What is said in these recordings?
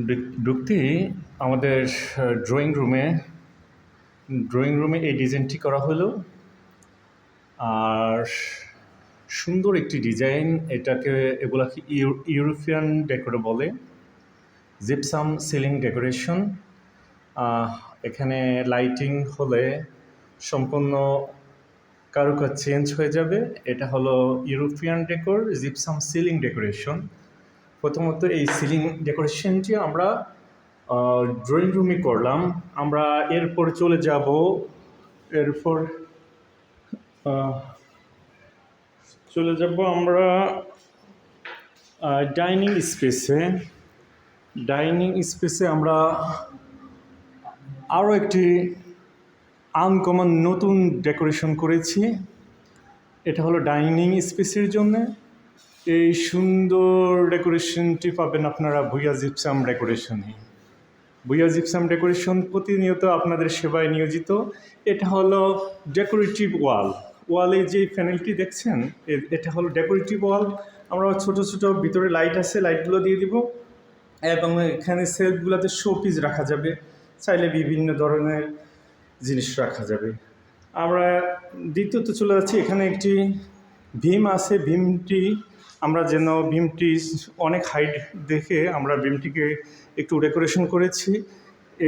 ঢুক- ঢুকতেই আমাদের ড্রয়িং রুমে ড্রয়িং রুমে এই ডিজাইনটি করা হলো। আর সুন্দর একটি ডিজাইন এটাকে এগুলাকে ইউ- ইউরোপিয়ান ডেকোরে বলে জিপসাম সিলিং ডেকোরেশন এখানে লাইটিং হলে সম্পূর্ণ কারুকাজ চেঞ্জ হয়ে যাবে। এটা হলো European decor gypsum ceiling decoration প্রথমত এই সিলিং ডেকোরেশনটি আমরা ড্রয়িং রুমে করলাম। আমরা এরপর চলে যাব, এরপর চলে যাব আমরা ডাইনিং স্পেসে ডাইনিং স্পেসে আমরা আরও একটি আনকমন নতুন ডেকোরেশন করেছি। এটা হলো ডাইনিং স্পেসের জন্য। এই সুন্দর ডেকোরেশনটি পাবেন আপনারা ভুইয়া জিপসাম ডেকোরেশনে ভুইয়া জিপসাম ডেকোরেশন প্রতিনিয়ত আপনাদের সেবায় নিয়োজিত। এটা হলো ডেকোরেটিভ ওয়াল ওয়ালে যে প্যানেলটি দেখছেন এটা হলো ডেকোরেটিভ ওয়াল আমরা ছোট ছোট ভিতরে লাইট আছে লাইটগুলো দিয়ে দিব। এবং এখানে সেলফগুলোতে শো পিস রাখা যাবে। চাইলে বিভিন্ন ধরনের জিনিস রাখা যাবে। আমরা দ্বিতীয়ত চলে যাচ্ছি, এখানে একটি ভীম আছে। ভীমটি আমরা যেন ভীমটি অনেক হাইট দেখে আমরা ভীমটিকে একটু ডেকোরেশন করেছি।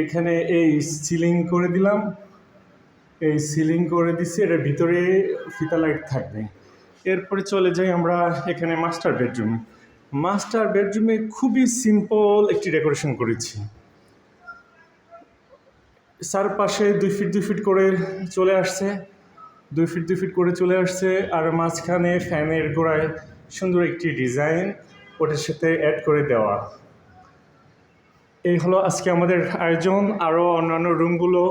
এখানে এই সিলিং করে দিলাম। এই সিলিং করে দিছি এটার ভিতরে ফিতা লাইট থাকবে। এরপরে চলে যাই আমরা এখানে মাস্টার বেডরুমে মাস্টার বেডরুমে খুবই সিম্পল একটি ডেকোরেশন করেছি। চারপাশে দুই ফিট দুই ফিট করে চলে আসছে। দুই ফিট দুই ফিট করে চলে আসছে, আর মাঝখানে ফ্যানের গোড়ায় সুন্দর একটি ডিজাইন ওটার সাথে অ্যাড করে দেওয়া। এই হলো আজকে আমাদের আয়োজন আরও অন্যান্য রুমগুলো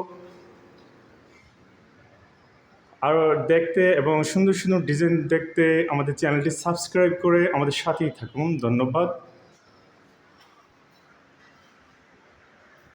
আরও দেখতে এবং সুন্দর সুন্দর ডিজাইন দেখতে আমাদের চ্যানেলটি সাবস্ক্রাইব করে আমাদের সাথেই থাকুন। ধন্যবাদ।